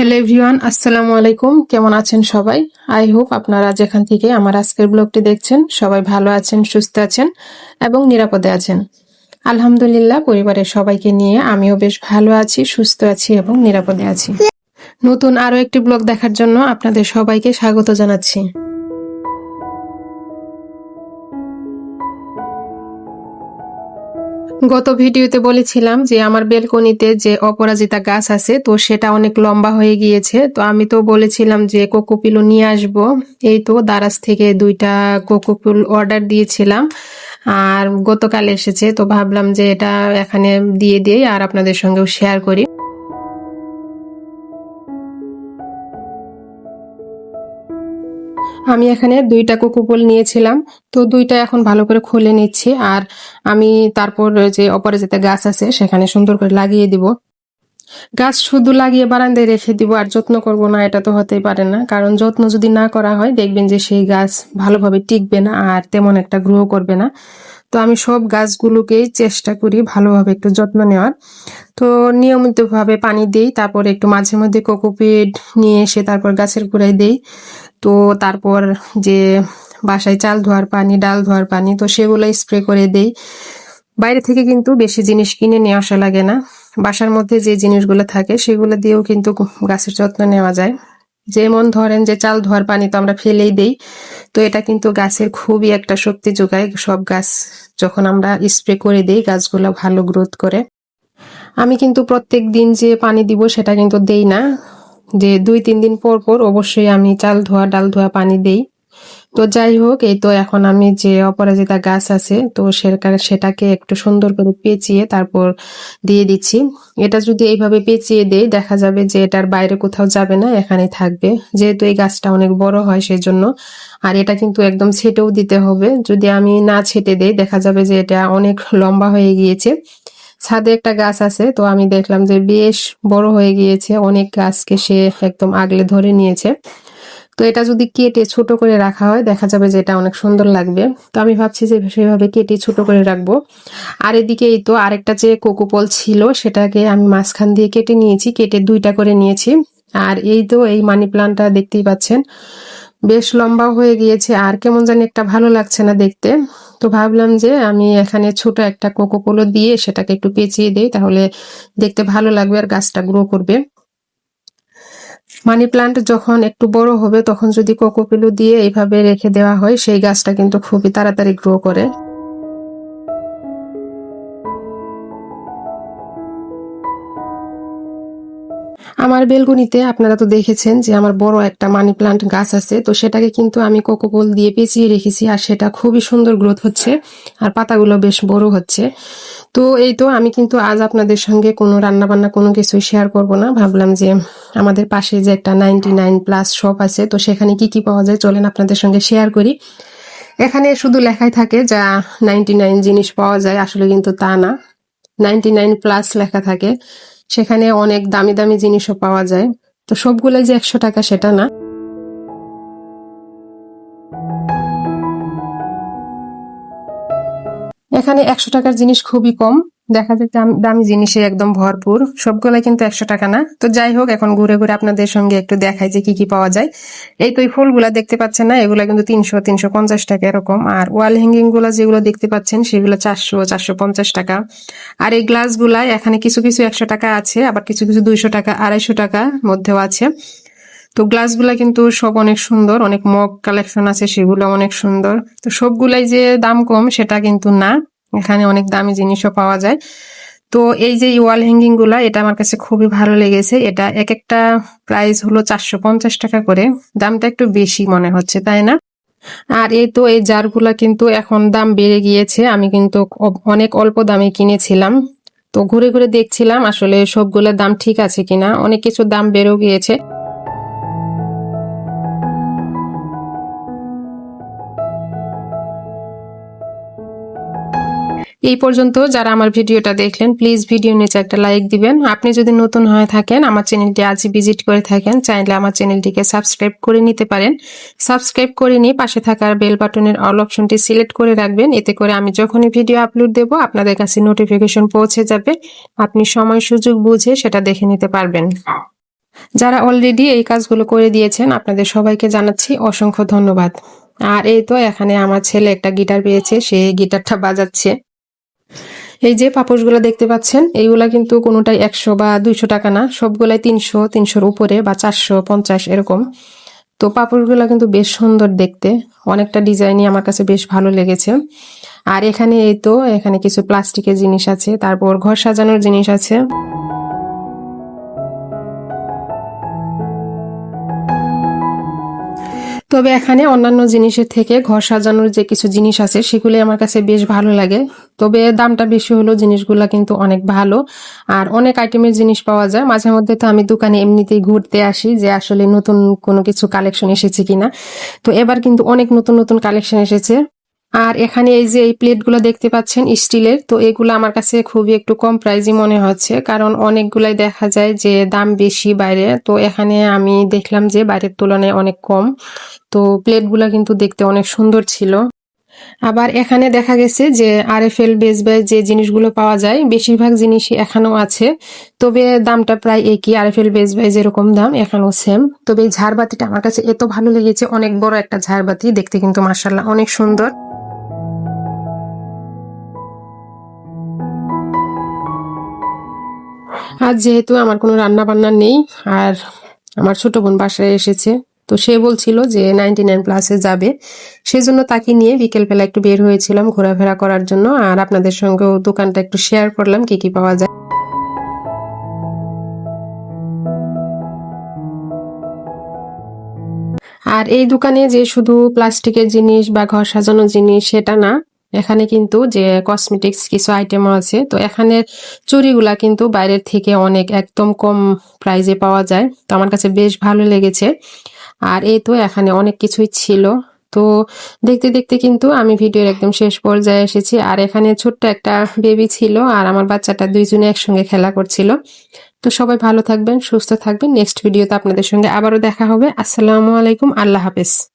Hello everyone আসসালামু আলাইকুম। কেমন আছেন সবাই? আই হোপ আপনারা যেখান থেকে আমার আজকের ব্লগটি দেখছেন, সবাই ভালো আছেন, সুস্থ আছেন এবং নিরাপদে আছেন। আলহামদুলিল্লাহ, পরিবারের সবাইকে নিয়ে আমিও বেশ ভালো আছি, সুস্থ আছি এবং নিরাপদে আছি। নতুন আরও একটি ব্লগ দেখার জন্য আপনাদের সবাইকে স্বাগত জানাচ্ছি। গত ভিডিওতে বলেছিলাম যে আমার বেলকনিতে যে অপরাজিতা গাছ আছে, তো সেটা অনেক লম্বা হয়ে গিয়েছে। তো আমি তো বলেছিলাম যে কোকোপিলো নিয়ে আসব। এই তো দারাজ থেকে দুইটা কোকোপিল অর্ডার দিয়েছিলাম আর গতকাল এসেছে, তো ভাবলাম যে এটা এখানে দিয়ে দিই আর আপনাদের সঙ্গেও শেয়ার করি। আমি এখানে দুইটা কোকোপল নিয়েছিলাম। তো দুইটা এখন ভালো করে খুলে নিচ্ছি। আর আমি তারপর যে অপরে অপরাজিতা গাছ আছে, সেখানে সুন্দর করে লাগিয়ে দিব। গাছ শুধু লাগিয়ে বারান্দায় রেখে দিব আর যত্ন করব না, এটা তো হতেই পারে না। কারণ যত্ন যদি না করা হয়, দেখবেন যে সেই গাছ ভালোভাবে টিকবে না আর তেমন একটা গ্রো করবে না। তো আমি সব গাছগুলোকেই চেষ্টা করি ভালোভাবে একটু যত্ন নেওয়ার। তো নিয়মিতভাবে পানি দিই, তারপর একটু মাঝে মধ্যে কোকোপিট নিয়ে এসে তারপর গাছের গোড়ায় দিই। তো তারপর যে বাসায় চাল ধোয়ার পানি, ডাল ধোয়ার পানি, তো সেগুলো স্প্রে করে দেই। বাইরে থেকে কিন্তু বেশি জিনিস কিনে নিয়ে আসা লাগে না। বাসার মধ্যে যে জিনিসগুলো থাকে সেগুলো দিয়েও কিন্তু গাছের যত্ন নেওয়া যায়। যেমন ধরেন যে চাল ধোয়ার পানি তো আমরা ফেলেই দেই, তো এটা কিন্তু গাছের খুবই একটা শক্তি যোগায়। সব গাছ যখন আমরা স্প্রে করে দেই, গাছগুলো ভালো গ্রোথ করে। আমি কিন্তু প্রত্যেক দিন যে পানি দিব সেটা কিন্তু দেই না। যে দুই, তিন দিন পর পর অবশ্যই আমি চাল ধোয়া, ডাল ধোয়া পানি দেই। তো যাই হোক, এই তো এখন আমি যে অপরাজিতা গাছ আছে, তো সেটাকে একটু সুন্দর করে পেঁচিয়ে তারপর দিয়ে দিচ্ছি। এটা যদি এইভাবে পেঁচিয়ে দেই, দেখা যাবে যে এটার বাইরে কোথাও যাবে না এখানে থাকবে। যেহেতু এই গাছটা অনেক বড় হয় সেই জন্য আর এটা কিন্তু একদম ছেটেও দিতে হবে। যদি আমি না ছেটে দেই, দেখা যাবে যে এটা অনেক লম্বা হয়ে গিয়েছে। ছাদে একটা গাছ আছে, তো আমি দেখলাম যে বেশ বড় হয়ে গিয়েছে, অনেক গাছকে সে একদম আগলে ধরে নিয়েছে। তো এটা যদি কেটে ছোট করে রাখা হয়, দেখা যাবে যে এটা অনেক সুন্দর লাগবে। তো আমি ভাবছি যে সেভাবে কেটে ছোট করে রাখব। আর এদিকে এই তো আরেকটা যে কোকোপল ছিল, সেটাকে আমি মাঝখান দিয়ে কেটে নিয়েছি, কেটে দুইটা করে নিয়েছি। আর এই তো এই মানি প্লান্টটা দেখতেই পাচ্ছেন, বেশ লম্বা হয়ে গিয়েছে, আর কেমন জানি একটা ভালো লাগছে না দেখতে। তো ভাবলাম যে আমি এখানে ছোট একটা কোকোপোলো দিয়ে সেটাকে একটু পেঁচিয়ে দিই, তাহলে দেখতে ভালো লাগবে আর গাছটা গ্রো করবে। মানি প্লান্ট যখন একটু বড় হবে তখন যদি কোকোপিলো দিয়ে এইভাবে রেখে দেওয়া হয়, সেই গাছটা কিন্তু খুবই তাড়াতাড়ি গ্রো করে। আমার বেলগুনিতে আপনারা তো দেখেছেন যে আমার বড় একটা মানি প্লান্ট গাছ আছে, তো সেটাকে কিন্তু আমি কোকোপোল দিয়ে পেঁচিয়ে রেখেছি আর সেটা খুবই সুন্দর গ্রোথ হচ্ছে আর পাতাগুলো বেশ বড় হচ্ছে। তো এই তো আমি কিন্তু আজ আপনাদের সঙ্গে কোনো রান্নাবান্না কোনো কিছু শেয়ার করব না। ভাবলাম যে আমাদের পাশে যে একটা নাইনটি নাইন প্লাস শপ আছে, তো সেখানে কি কি পাওয়া যায় চলেন আপনাদের সঙ্গে শেয়ার করি। এখানে শুধু লেখাই থাকে যা নাইনটি নাইন জিনিস পাওয়া যায়, আসলে কিন্তু তা না। নাইনটি নাইন প্লাস লেখা থাকে। সেখানে অনেক দামি দামি জিনিসও পাওয়া যায়। তো সবগুলোই যে একশো টাকা সেটা না। এখানে একশো টাকার জিনিস খুবই কম। দেখা যায় দামি জিনিসে একদম ভরপুর। সবগুলাই কিন্তু একশো টাকা না। তো যাই হোক, এখন ঘুরে ঘুরে আপনাদের সঙ্গে একটু দেখাই যে কি কি পাওয়া যায়। এই তো এই ফুলগুলা দেখতে পাচ্ছেন না, এগুলা কিন্তু তিনশো তিনশো পঞ্চাশ টাকা এরকম। আর ওয়াল হ্যাঙ্গিংগুলা যেগুলো দেখতে পাচ্ছেন, সেগুলো চারশো চারশো পঞ্চাশ টাকা। আর এই গ্লাসগুলা এখানে কিছু কিছু একশো টাকা আছে, আবার কিছু কিছু দুইশো টাকা, আড়াইশো টাকা মধ্যেও আছে। তো গ্লাসগুলা কিন্তু সব অনেক সুন্দর, অনেক মগ কালেকশন আছে, সেগুলো অনেক সুন্দর। তো সবগুলাই যে দাম কম, সেটা কিন্তু না। এখানে অনেক দামি জিনিসও পাওয়া যায়। তো এই যে ওয়াল হ্যাঙ্গিংগুলা, এটা আমার কাছে খুবই ভালো লেগেছে। এটা এক একটা প্রাইস হলো চারশো পঞ্চাশ টাকা করে। দামটা একটু বেশি মনে হচ্ছে, তাই না? আর এই তো এই জারগুলা কিন্তু এখন দাম বেড়ে গিয়েছে। আমি কিন্তু অনেক অল্প দামে কিনেছিলাম। তো ঘুরে ঘুরে দেখছিলাম আসলে সবগুলোর দাম ঠিক আছে কিনা। অনেক কিছু দাম বেড়েও গিয়েছে। এই পর্যন্ত যারা আমার ভিডিওটা দেখলেন প্লিজ ভিডিও নিচে একটা লাইক দিবেন। আপনি যদি নতুন হয়ে থাকেন, আমার চ্যানেলটি আজই ভিজিট করে থাকেন, চাইলে আমার চ্যানেলটিকে সাবস্ক্রাইব করে নিতে পারেন। সাবস্ক্রাইব করে নিয়ে পাশে থাকার বেল বাটনের অল অপশনটি সিলেক্ট করে রাখবেন। এতে করে আমি যখনই ভিডিও আপলোড দেব, আপনাদের কাছে নোটিফিকেশন পৌঁছে যাবে। আপনি সময়, সুযোগ বুঝে সেটা দেখে নিতে পারবেন। যারা অলরেডি এই কাজগুলো করে দিয়েছেন, আপনাদের সবাইকে জানাচ্ছি অসংখ্য ধন্যবাদ। আর এই তো এখানে আমার ছেলে একটা গিটার পেয়েছে, সে গিটারটা বাজাচ্ছে। এই যে পাপোশগুলো দেখতে পাচ্ছেন, এইগুলা কিন্তু কোনোটাই একশো বা দুইশো টাকা না, সবগুলাই তিনশো, তিনশোর উপরে বা চারশো, পঞ্চাশ এরকম। তো পাপড়গুলো কিন্তু বেশ সুন্দর দেখতে, অনেকটা ডিজাইনই আমার কাছে বেশ ভালো লেগেছে। আর এখানে এই তো, এখানে কিছু প্লাস্টিকের জিনিস আছে, তারপর ঘর সাজানোর জিনিস আছে। তবে এখানে অন্যান্য জিনিসের থেকে ঘর সাজানোর যে কিছু জিনিস আছে, সেগুলি আমার কাছে বেশ ভালো লাগে। তবে দামটা বেশি হলেও জিনিসগুলো কিন্তু অনেক ভালো। আর অনেক আইটেমের জিনিস পাওয়া যায়। মাঝে মধ্যে তো আমি দোকানে এমনিতেই ঘুরতে আসি যে আসলে নতুন কোনো কিছু কালেকশন এসেছে কিনা। তো এবার কিন্তু অনেক নতুন নতুন কালেকশন এসেছে। আর এখানে এই যে এই প্লেটগুলো দেখতে পাচ্ছেন স্টিলের, তো এগুলো আমার কাছে খুবই একটু কম প্রাইজই মনে হচ্ছে, কারণ অনেকগুলাই দেখা যায় যে দাম বেশি বাইরে। তো এখানে আমি দেখলাম যে বাইরের তুলনায় অনেক কম, তো প্লেটগুলো কিন্তু দেখতে অনেক সুন্দর ছিল। আবার এখানে দেখা গেছে যে R F L best buy যে জিনিসগুলো পাওয়া যায়, বেশিরভাগ জিনিসই এখানেও আছে, তবে দামটা প্রায় একই R F L best buy যেরকম দাম, এখানেও সেম তবে এই ঝাড়বাতিটা আমার কাছে এত ভালো লেগেছে, অনেক বড় একটা ঝাড়বাতি, দেখতে কিন্তু মার্শাল্লাহ অনেক সুন্দর। আর যেহেতু আমার কোনো রান্না বান্না নেই, আর আমার ছোট বোন বাসায় এসেছে, তো সে বলছিল যে নাইনটি নাইন প্লাসে যাবে। সেজন্য তাকে নিয়ে বিকেলবেলা একটু বের হয়েছিলাম ঘোরাফেরা করার জন্য, আর আপনাদের সঙ্গেও দোকানটা একটু শেয়ার করলাম কি কি পাওয়া যায়। আর এই দোকানে যে শুধু প্লাস্টিকের জিনিস বা ঘর সাজানোর জিনিস সেটা না এখানে কিন্তু যে কসমেটিক্স কিছু আইটেমও আছে, তো এখানে চুরিগুলা কিন্তু বাইরের থেকে অনেক একদম কম প্রাইজে পাওয়া যায়। তো আমার কাছে বেশ ভালো লেগেছে। আর এই তো এখানে অনেক কিছুই ছিল। তো দেখতে দেখতে কিন্তু আমি ভিডিওর একদম শেষ পর্যায়ে এসেছি। আর এখানে ছোট্ট একটা বেবি ছিল আর আমার বাচ্চাটা দুইজনে একসঙ্গে খেলা করছিল। তো সবাই ভালো থাকবেন, সুস্থ থাকবেন। নেক্সট ভিডিওতে আপনাদের সঙ্গে আবারও দেখা হবে। আসসালামু আলাইকুম, আল্লাহ হাফেজ।